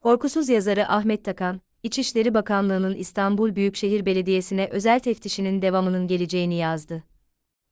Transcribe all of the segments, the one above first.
Korkusuz yazarı Ahmet Takan, İçişleri Bakanlığı'nın İstanbul Büyükşehir Belediyesi'ne özel teftişinin devamının geleceğini yazdı.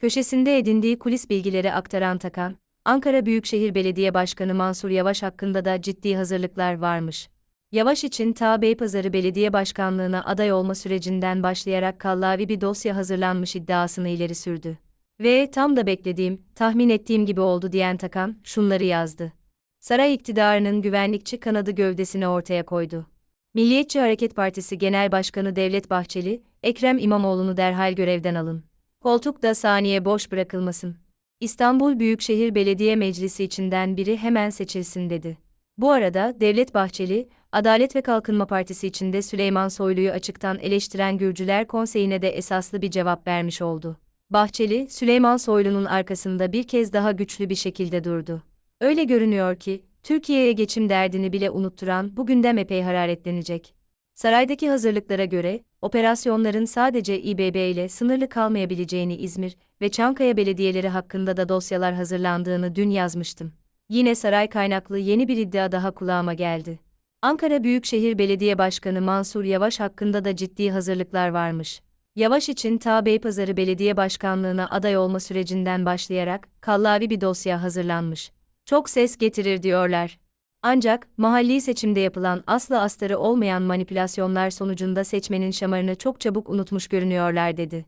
Köşesinde edindiği kulis bilgileri aktaran Takan, Ankara Büyükşehir Belediye Başkanı Mansur Yavaş hakkında da ciddi hazırlıklar varmış. Yavaş için ta Beypazarı Belediye Başkanlığı'na aday olma sürecinden başlayarak kallavi bir dosya hazırlanmış iddiasını ileri sürdü. Ve tam da beklediğim, tahmin ettiğim gibi oldu diyen Takan, şunları yazdı. Saray iktidarının güvenlikçi kanadı gövdesini ortaya koydu. Milliyetçi Hareket Partisi Genel Başkanı Devlet Bahçeli, Ekrem İmamoğlu'nu derhal görevden alın. Koltuk da saniye boş bırakılmasın. İstanbul Büyükşehir Belediye Meclisi içinden biri hemen seçilsin dedi. Bu arada Devlet Bahçeli, Adalet ve Kalkınma Partisi içinde Süleyman Soylu'yu açıktan eleştiren Gürcüler Konseyi'ne de esaslı bir cevap vermiş oldu. Bahçeli, Süleyman Soylu'nun arkasında bir kez daha güçlü bir şekilde durdu. Öyle görünüyor ki, Türkiye'ye geçim derdini bile unutturan bu gündem epey hararetlenecek. Saraydaki hazırlıklara göre, operasyonların sadece İBB ile sınırlı kalmayabileceğini İzmir ve Çankaya belediyeleri hakkında da dosyalar hazırlandığını dün yazmıştım. Yine saray kaynaklı yeni bir iddia daha kulağıma geldi. Ankara Büyükşehir Belediye Başkanı Mansur Yavaş hakkında da ciddi hazırlıklar varmış. Yavaş için ta Beypazarı Belediye Başkanlığına aday olma sürecinden başlayarak kallavi bir dosya hazırlanmış. Çok ses getirir diyorlar. Ancak mahalli seçimde yapılan asla astarı olmayan manipülasyonlar sonucunda seçmenin şamarını çok çabuk unutmuş görünüyorlar dedi.